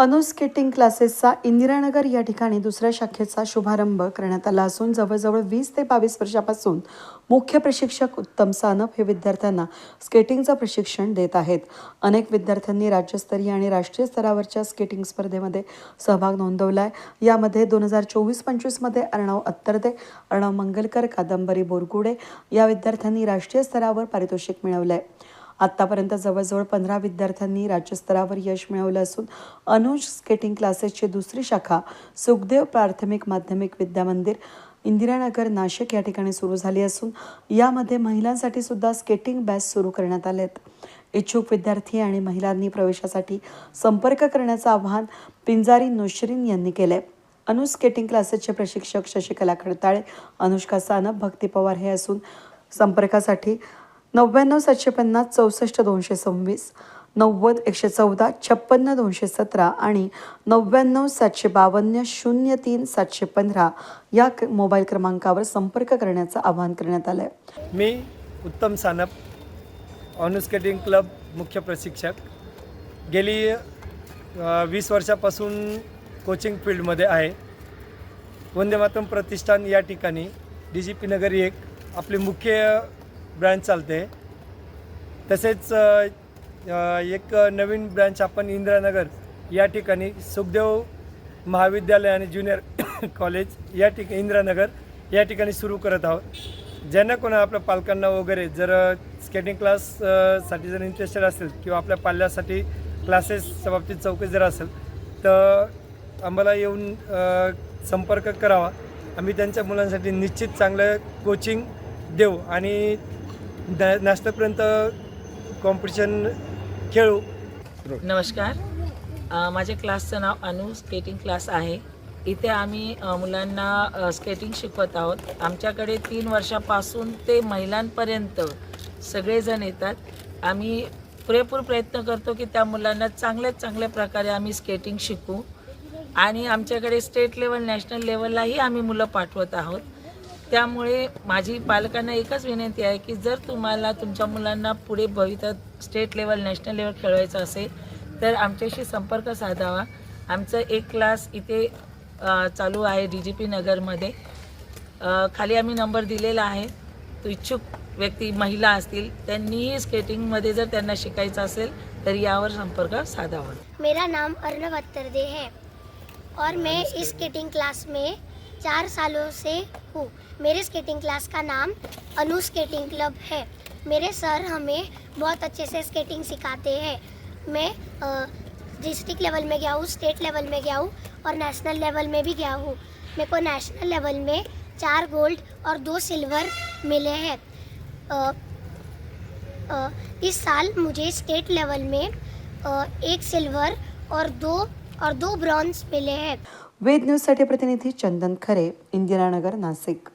अनु स्केटिंग क्लासेसचा इंदिरानगर या ठिकाणी दुसऱ्या शाखेचा शुभारंभ करण्यात आला असून जवळजवळ वीस ते बावीस वर्षापासून मुख्य प्रशिक्षक उत्तम सानप हे विद्यार्थ्यांना स्केटिंगचं प्रशिक्षण देत आहेत. अनेक विद्यार्थ्यांनी राज्यस्तरीय आणि राष्ट्रीय स्तरावरच्या स्केटिंग स्पर्धेमध्ये सहभाग नोंदवला आहे यामध्ये दोन हजार चोवीस पंचवीसमध्ये अर्णव अत्तरदे अर्णव मंगलकर कादंबरी बोरगुडे या विद्यार्थ्यांनी राष्ट्रीय स्तरावर पारितोषिक मिळवलं आहे आत्तापर्यंत जवळजवळ पंधरा विद्यार्थ्यांनी राज्यस्तरावर यश मिळवलं असून अनुज स्केटिंग क्लासेसची दुसरी शाखा सुखदेव प्राथमिक माध्यमिक विद्यामंदिर इंदिरानगर नाशिक या ठिकाणी सुरू झाली असून यामध्ये महिलांसाठी सुद्धा स्केटिंग बॅच सुरू करण्यात आले आहेत इच्छुक विद्यार्थी आणि महिलांनी प्रवेशासाठी संपर्क करण्याचं आवाहन पिंजारी नोशरीन यांनी केलं आहे अनु स्केटिंग क्लासेसचे प्रशिक्षक शशिकला खडताळे अनुष्का सानप भक्ती पवार हे असून संपर्कासाठी नव्याण्णव सातशे पन्नास चौसष्ट दोनशे सव्वीस नव्वद एकशे चौदा छप्पन्न दोनशे सतरा आणि नव्याण्णव सातशे बावन्न शून्य तीन सातशे पंधरा या क- मोबाईल क्रमांकावर संपर्क करण्याचं आवाहन करण्यात आलं आहे मी उत्तम सानप ऑनस्केटिंग क्लब मुख्य प्रशिक्षक. गेली वीस वर्षापासून कोचिंग फील्डमध्ये आहे. वंदे मातम प्रतिष्ठान या ठिकाणी डी जी पी नगर एक आपली मुख्य ब्रँच चालते. तसेच एक नवीन ब्रँच आपण इंदिरानगर या ठिकाणी सुखदेव महाविद्यालय आणि ज्युनियर कॉलेज या ठिक इंदिरानगर या ठिकाणी सुरू करत आहोत. ज्यांना कोणा आपल्या पालकांना वगैरे जर स्केटिंग क्लाससाठी जर इंटरेस्टेड असेल किंवा आपल्या पाल्यासाठी क्लासेसच्या बाबतीत चौकशी जर असेल तर आम्हाला येऊन संपर्क करावा. आम्ही त्यांच्या मुलांसाठी निश्चित चांगलं कोचिंग देऊ आणि द नॅशनलपर्यंत कॉम्पिटिशन खेळू. नमस्कार. माझ्या क्लासचं नाव अनु स्केटिंग क्लास आहे. इथे आम्ही मुलांना स्केटिंग शिकवत आहोत. आमच्याकडे तीन वर्षापासून ते महिलांपर्यंत सगळेजण येतात. आम्ही पुरेपूर प्रयत्न करतो की त्या मुलांना चांगल्यात चांगल्या प्रकारे आम्ही स्केटिंग शिकू. आणि आमच्याकडे स्टेट लेवल नॅशनल लेवललाही आम्ही मुलं पाठवत आहोत. त्यामुळे माझी पालकांना एकच विनंती आहे की जर तुम्हाला तुमच्या मुलांना पुढे भविष्यात स्टेट लेवल नॅशनल लेवल खेळवायचं असेल तर आमच्याशी संपर्क साधावा. आमचं एक क्लास इथे चालू आहे डी जी पी नगरमध्ये. खाली आम्ही नंबर दिलेला आहे. तो इच्छुक व्यक्ती महिला असतील त्यांनीही स्केटिंगमध्ये जर त्यांना शिकायचं असेल तर यावर संपर्क साधावा. मेरा नाम अर्नव अत्तरदे है और मैं इस स्केटिंग क्लास में चार सालों से हूँ। मेरे स्केटिंग क्लास का नाम अनु स्केटिंग क्लब है। मेरे सर हमें बहुत अच्छे से स्केटिंग सिखाते हैं। मैं डिस्ट्रिक्ट लेवल में गया हूँ स्टेट लेवल में गया हूँ और नेशनल लेवल में भी गया हूँ। मेरे को नेशनल लेवल में चार गोल्ड और दो सिल्वर मिले हैं। इस साल मुझे स्टेट लेवल में एक सिल्वर और दो और दो ब्रॉन्ज मिले हैं। वेद न्यूजसाठी प्रतिनिधी चंदन खरे इंदिरानगर नाशिक